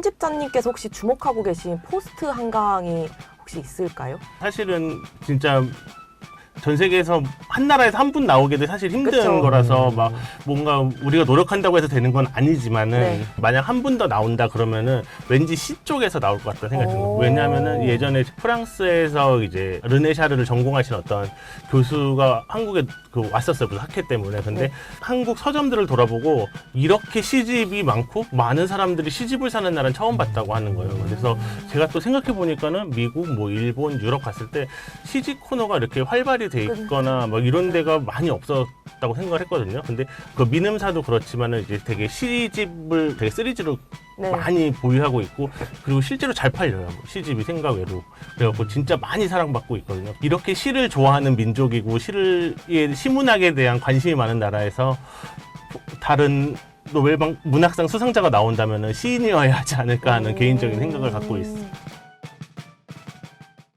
편집자님께서 혹시 주목하고 계신 포스트 한강이 혹시 있을까요? 사실은 진짜 전 세계에서 한 나라에서 한 분 나오게도 사실 힘든 그쵸. 거라서 막 뭔가 우리가 노력한다고 해서 되는 건 아니지만은 네. 만약 한 분 더 나온다 그러면은 왠지 시 쪽에서 나올 것 같다는 생각이 듭니다. 오. 왜냐하면은 예전에 프랑스에서 이제 르네샤르를 전공하신 어떤 교수가 한국에 그 왔었어요. 무슨 학회 때문에. 근데 네. 한국 서점들을 돌아보고 이렇게 시집이 많고 많은 사람들이 시집을 사는 나라는 처음 봤다고 하는 거예요. 그래서 제가 또 생각해 보니까는 미국, 뭐 일본, 유럽 갔을 때 시집 코너가 이렇게 활발히 돼 있거나 뭐 이런 데가 많이 없었다고 생각을 했거든요. 근데 그 미음사도 그렇지만은 이제 되게 시집을 되게 시리즈로 네. 많이 보유하고 있고 그리고 실제로 잘 팔려요. 시집이 생각외로. 그래갖고 진짜 많이 사랑받고 있거든요. 이렇게 시를 좋아하는 민족이고 시를 예, 시문학에 대한 관심이 많은 나라에서 다른 노벨방 문학상 수상자가 나온다면은 시인이어야 하지 않을까 하는 개인적인 생각을 갖고 있습니다. 음.